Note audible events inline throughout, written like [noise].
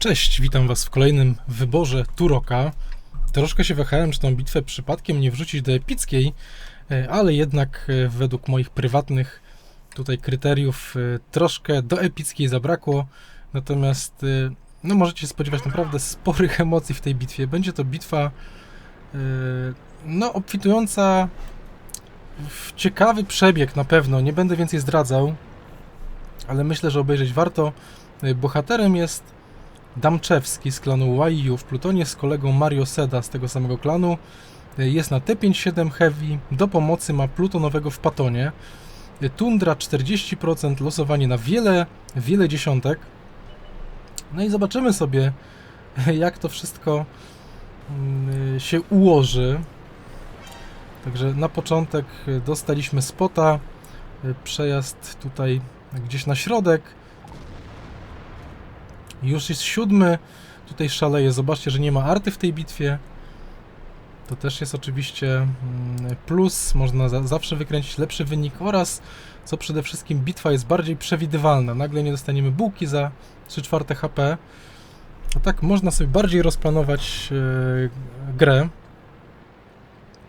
Cześć, witam Was w kolejnym wyborze Turoka. Troszkę się wahałem, czy tą bitwę przypadkiem nie wrzucić do epickiej, e, ale jednak e, według moich prywatnych tutaj kryteriów e, troszkę do epickiej zabrakło. Natomiast no możecie się spodziewać naprawdę sporych emocji w tej bitwie. Będzie to bitwa no obfitująca w ciekawy przebieg na pewno. Nie będę więcej zdradzał, ale myślę, że obejrzeć warto. Bohaterem jest Damczewski z klanu YU w Plutonie z kolegą Mario Seda z tego samego klanu. E, Jest na T57 Heavy, do pomocy ma plutonowego w Patonie. E, Tundra 40%, losowanie na wiele, wiele dziesiątek. No i zobaczymy sobie, [laughs] jak to wszystko mm, się ułoży. Także na początek e, dostaliśmy spota, e, przejazd tutaj gdzieś na środek. Już jest siódmy. Tutaj szaleje. Zobaczcie, że nie ma arty w tej bitwie. To też jest oczywiście mm, plus. Można za zawsze wykręcić lepszy wynik oraz, co przede wszystkim, bitwa jest bardziej przewidywalna. Nagle nie dostaniemy bułki za 3 czwarte HP. A tak można sobie bardziej rozplanować e, grę.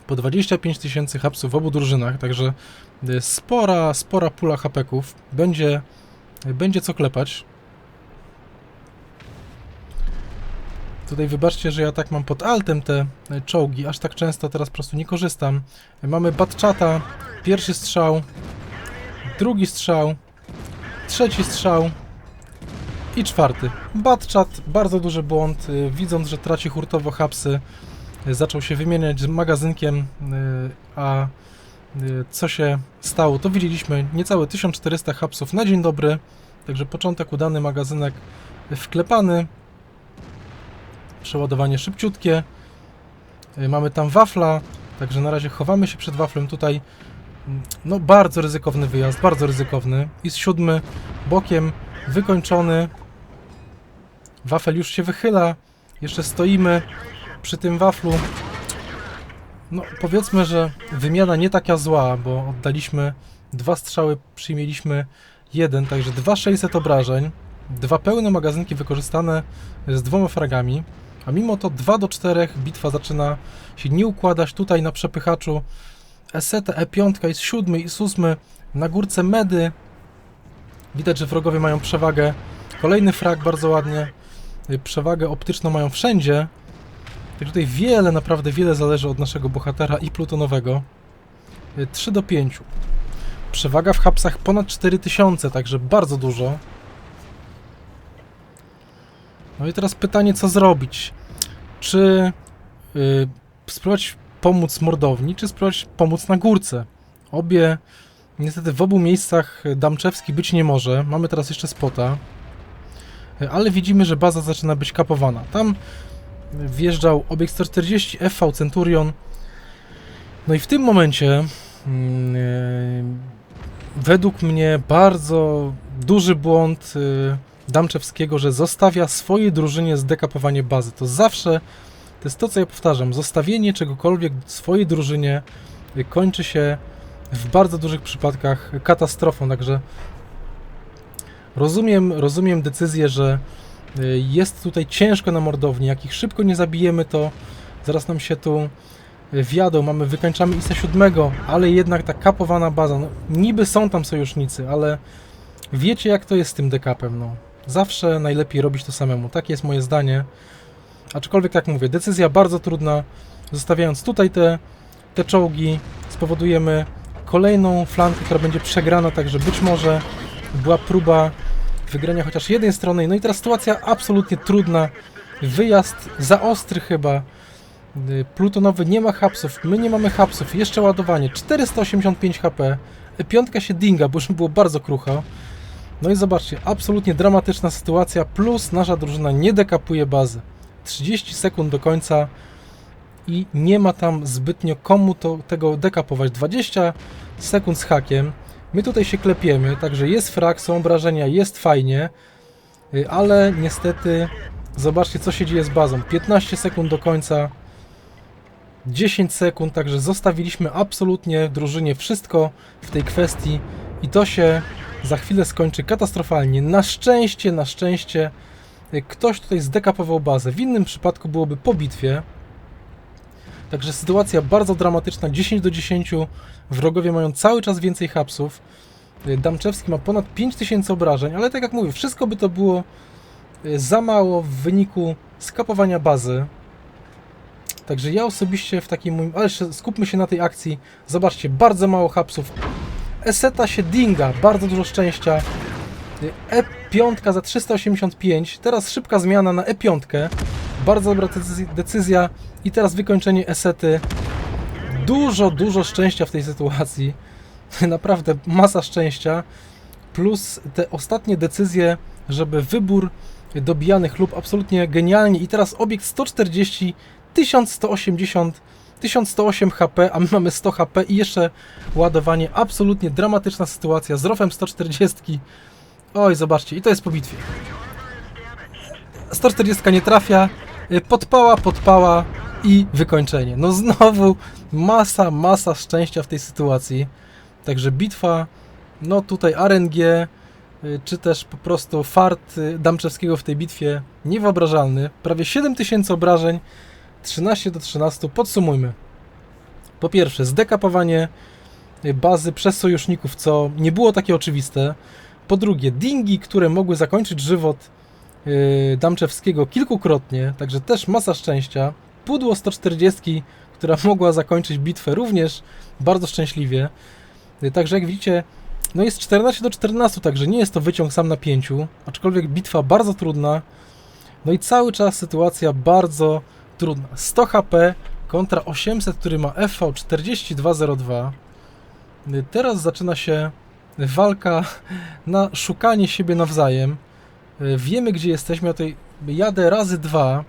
Po 25 tysięcy hapsów w obu drużynach, także e, spora, spora pula hapeków. Będzie, będzie co klepać. Tutaj wybaczcie, że ja tak mam pod altem te e, czołgi, aż tak często teraz po prostu nie korzystam. Mamy Batchata, pierwszy strzał, drugi strzał, trzeci strzał i czwarty. Batchat, bardzo duży błąd, e, widząc, że traci hurtowo hapsy, e, zaczął się wymieniać z magazynkiem, a co się stało, to widzieliśmy niecałe 1400 hapsów na dzień dobry, także początek udany, magazynek wklepany, przeładowanie szybciutkie. Y, Mamy tam wafla, także na razie chowamy się przed waflem tutaj. Mm, No bardzo ryzykowny wyjazd, bardzo ryzykowny. I z siódmy bokiem wykończony. Wafel już się wychyla. Jeszcze stoimy przy tym waflu. No powiedzmy, że wymiana nie taka zła, bo oddaliśmy dwa strzały, przyjmieliśmy jeden, także 2600 obrażeń. Dwa pełne magazynki wykorzystane z dwoma fragami. A mimo to 2 do 4 bitwa zaczyna się nie układać tutaj na przepychaczu. Eseta E5 jest 7 i 8 na górce medy. Widać, że wrogowie mają przewagę. Kolejny frag bardzo ładnie. Y, Przewagę optyczną mają wszędzie. Także tutaj wiele, naprawdę wiele zależy od naszego bohatera i plutonowego. Y, 3 do 5. Przewaga w hapsach ponad 4000, także bardzo dużo. No i teraz pytanie, co zrobić? Czy y, spróbować pomóc mordowni, czy spróbować pomóc na górce? Obie, niestety w obu miejscach Damczewski być nie może. Mamy teraz jeszcze spota. Ale widzimy, że baza zaczyna być kapowana. Tam wjeżdżał obiekt 140 FV Centurion. No i w tym momencie mm, y, według mnie bardzo duży błąd y, Damczewskiego, że zostawia swojej drużynie zdekapowanie bazy. To zawsze, to jest to, co ja powtarzam, zostawienie czegokolwiek swojej drużynie kończy się w bardzo dużych przypadkach katastrofą, także rozumiem, rozumiem decyzję, że y, jest tutaj ciężko na mordowni, jak ich szybko nie zabijemy, to zaraz nam się tu y, wjadą, mamy, wykańczamy ISA 7, ale jednak ta kapowana baza, no, niby są tam sojusznicy, ale wiecie jak to jest z tym dekapem, no. Zawsze najlepiej robić to samemu. Takie jest moje zdanie. Aczkolwiek, tak mówię, decyzja bardzo trudna. Zostawiając tutaj te, te czołgi, spowodujemy kolejną flankę, która będzie przegrana, także być może była próba wygrania chociaż jednej strony. No i teraz sytuacja absolutnie trudna. Wyjazd za ostry chyba. Y, Plutonowy nie ma hapsów, my nie mamy hapsów. Jeszcze ładowanie. 485 HP. Piątka się dinga, bo już było bardzo krucho. No i zobaczcie, absolutnie dramatyczna sytuacja, plus nasza drużyna nie dekapuje bazy. 30 sekund do końca i nie ma tam zbytnio komu to, tego dekapować. 20 sekund z hakiem. My tutaj się klepiemy, także jest frak, są obrażenia, jest fajnie, y, ale niestety zobaczcie co się dzieje z bazą. 15 sekund do końca. 10 sekund, także zostawiliśmy absolutnie drużynie wszystko w tej kwestii i to się za chwilę skończy katastrofalnie. Na szczęście, na szczęście y, ktoś tutaj zdekapował bazę. W innym przypadku byłoby po bitwie. Także sytuacja bardzo dramatyczna, 10 do 10. Wrogowie mają cały czas więcej hapsów. Y, Damczewski ma ponad 5000 obrażeń, ale tak jak mówię, wszystko by to było y, za mało w wyniku skapowania bazy. Także ja osobiście w takim moim... Ale skupmy się na tej akcji. Zobaczcie, bardzo mało hapsów. Eseta się dinga, bardzo dużo szczęścia. E5 za 385. Teraz szybka zmiana na E5. Bardzo dobra decyzja-. I teraz wykończenie Esety. Dużo, dużo szczęścia w tej sytuacji. [laughs] Naprawdę masa szczęścia. Plus te ostatnie decyzje, żeby wybór dobijanych lub absolutnie genialnie. I teraz obiekt 140, 1180, 1108 HP, a my mamy 100 HP i jeszcze ładowanie. Absolutnie dramatyczna sytuacja z rofem 140. Oj, zobaczcie, i to jest po bitwie. 140 nie trafia, y, podpała, podpała i wykończenie. No znowu masa, masa szczęścia w tej sytuacji. Także bitwa, no tutaj RNG, y, czy też po prostu fart y, Damczewskiego w tej bitwie niewyobrażalny. Prawie 7000 obrażeń, 13 do 13. Podsumujmy. Po pierwsze, zdekapowanie bazy przez sojuszników, co nie było takie oczywiste. Po drugie, dingi, które mogły zakończyć żywot yy, Damczewskiego kilkukrotnie, także też masa szczęścia. Pudło 140, która [laughs] mogła zakończyć bitwę również bardzo szczęśliwie. Yy, Także jak widzicie, no jest 14 do 14, także nie jest to wyciąg sam na 5, aczkolwiek bitwa bardzo trudna. No i cały czas sytuacja bardzo trudna. 100 HP kontra 800, który ma FV 4202. Yy, Teraz zaczyna się walka na szukanie siebie nawzajem. Wiemy, gdzie jesteśmy, ja tutaj jadę razy dwa,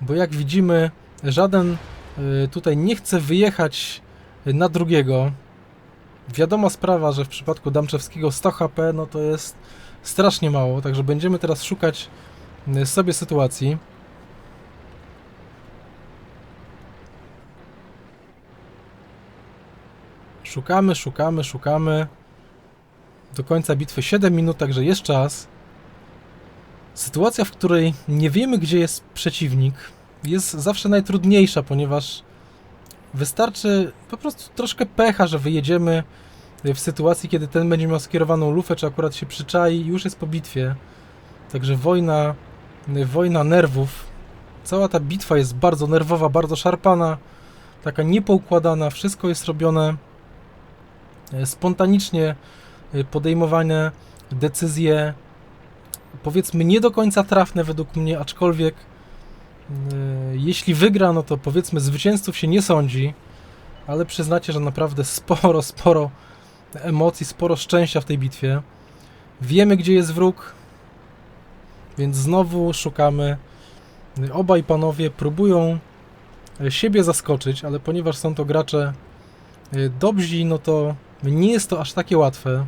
bo jak widzimy, żaden e, tutaj nie chce wyjechać na drugiego. Wiadoma sprawa, że w przypadku Damczewskiego 100 HP, no to jest strasznie mało, także będziemy teraz szukać e, sobie sytuacji. Szukamy, szukamy, szukamy. Do końca bitwy 7 minut, także jest czas. Sytuacja, w której nie wiemy, gdzie jest przeciwnik, jest zawsze najtrudniejsza, ponieważ wystarczy po prostu troszkę pecha, że wyjedziemy w sytuacji, kiedy ten będzie miał skierowaną lufę, czy akurat się przyczai już jest po bitwie. Także wojna, wojna nerwów. Cała ta bitwa jest bardzo nerwowa, bardzo szarpana, taka niepoukładana, wszystko jest robione spontanicznie e, podejmowane decyzje, powiedzmy nie do końca trafne według mnie, aczkolwiek e, jeśli wygra, no to powiedzmy zwycięzców się nie sądzi, ale przyznacie, że naprawdę sporo, sporo emocji, sporo szczęścia w tej bitwie. Wiemy, gdzie jest wróg, więc znowu szukamy. Obaj panowie próbują e, siebie zaskoczyć, ale ponieważ są to gracze e, dobrzy, no to nie jest to aż takie łatwe.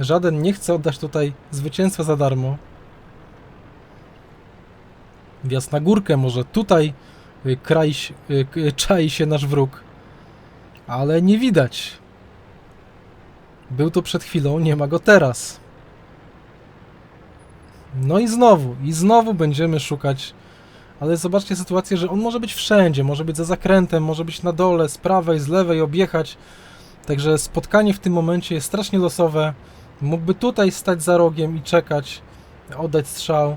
Żaden nie chce oddać tutaj zwycięstwa za darmo. Wjazd na górkę, może tutaj y, kraj, y, k- czai się nasz wróg. Ale nie widać. Był tu przed chwilą, nie ma go teraz. No i znowu, i znowu będziemy szukać. Ale zobaczcie sytuację, że on może być wszędzie, może być za zakrętem, może być na dole, z prawej, z lewej, objechać. Także spotkanie w tym momencie jest strasznie losowe. Mógłby tutaj stać za rogiem i czekać, oddać strzał.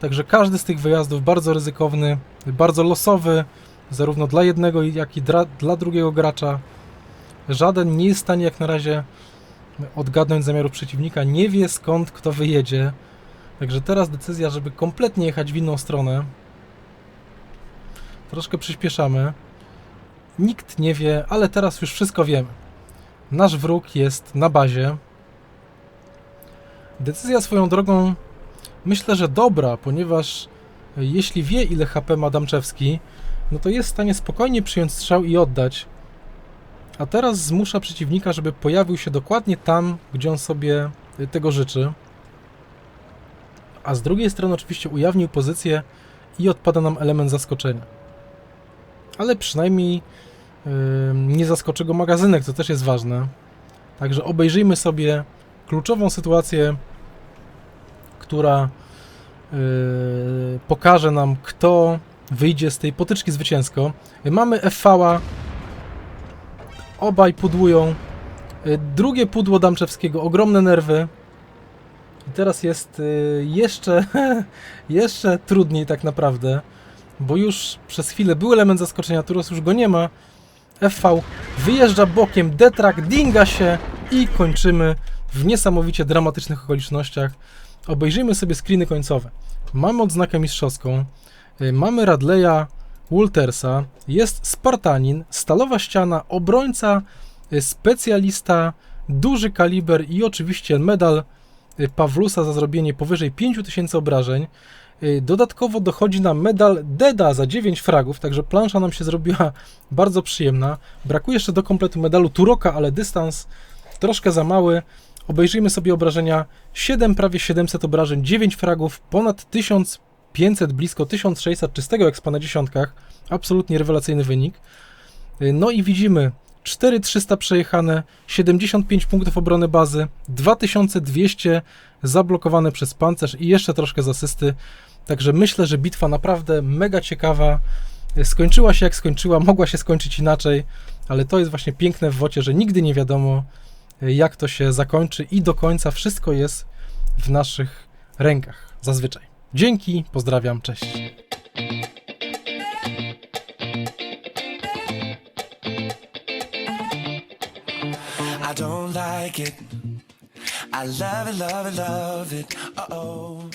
Także każdy z tych wyjazdów bardzo ryzykowny, bardzo losowy, zarówno dla jednego, jak i dla drugiego gracza. Żaden nie jest w stanie jak na razie odgadnąć zamiaru przeciwnika, nie wie skąd kto wyjedzie. Także teraz decyzja, żeby kompletnie jechać w inną stronę. Troszkę przyspieszamy. Nikt nie wie, ale teraz już wszystko wiemy. Nasz wróg jest na bazie. Decyzja swoją drogą myślę, że dobra, ponieważ jeśli wie ile HP ma Damczewski, no to jest w stanie spokojnie przyjąć strzał i oddać. A teraz zmusza przeciwnika, żeby pojawił się dokładnie tam, gdzie on sobie tego życzy. A z drugiej strony oczywiście ujawnił pozycję i odpada nam element zaskoczenia. Ale przynajmniej nie zaskoczy go magazynek, co też jest ważne. Także obejrzyjmy sobie kluczową sytuację, która yy, pokaże nam, kto wyjdzie z tej potyczki zwycięsko. Mamy FV-a, obaj pudłują. Yy, Drugie pudło Damczewskiego, ogromne nerwy. I teraz jest yy, jeszcze, [laughs] jeszcze trudniej tak naprawdę, bo już przez chwilę był element zaskoczenia, teraz już go nie ma. FV wyjeżdża bokiem, detrak, dinga się i kończymy w niesamowicie dramatycznych okolicznościach. Obejrzyjmy sobie screeny końcowe. Mamy odznakę mistrzowską, y, mamy Radleya Woltersa, jest Spartanin, stalowa ściana, obrońca, y, specjalista, duży kaliber i oczywiście medal y, Pawlusa za zrobienie powyżej 5000 obrażeń. Y, Dodatkowo dochodzi nam medal Deda za 9 fragów, także plansza nam się zrobiła bardzo przyjemna. Brakuje jeszcze do kompletu medalu Turoka, ale dystans troszkę za mały. Obejrzyjmy sobie obrażenia. 7, prawie 700 obrażeń, 9 fragów, ponad 1500, blisko 1600 czystego expa na dziesiątkach. Absolutnie rewelacyjny wynik. Y, No i widzimy 4300 przejechane, 75 punktów obrony bazy, 2200 zablokowane przez pancerz i jeszcze troszkę z asysty. Także myślę, że bitwa naprawdę mega ciekawa. Skończyła się jak skończyła, mogła się skończyć inaczej, ale to jest właśnie piękne w wocie, że nigdy nie wiadomo y, jak to się zakończy i do końca wszystko jest w naszych rękach. Zazwyczaj. Dzięki, pozdrawiam, cześć. I don't like it. I love it, love it, love it. Uh oh.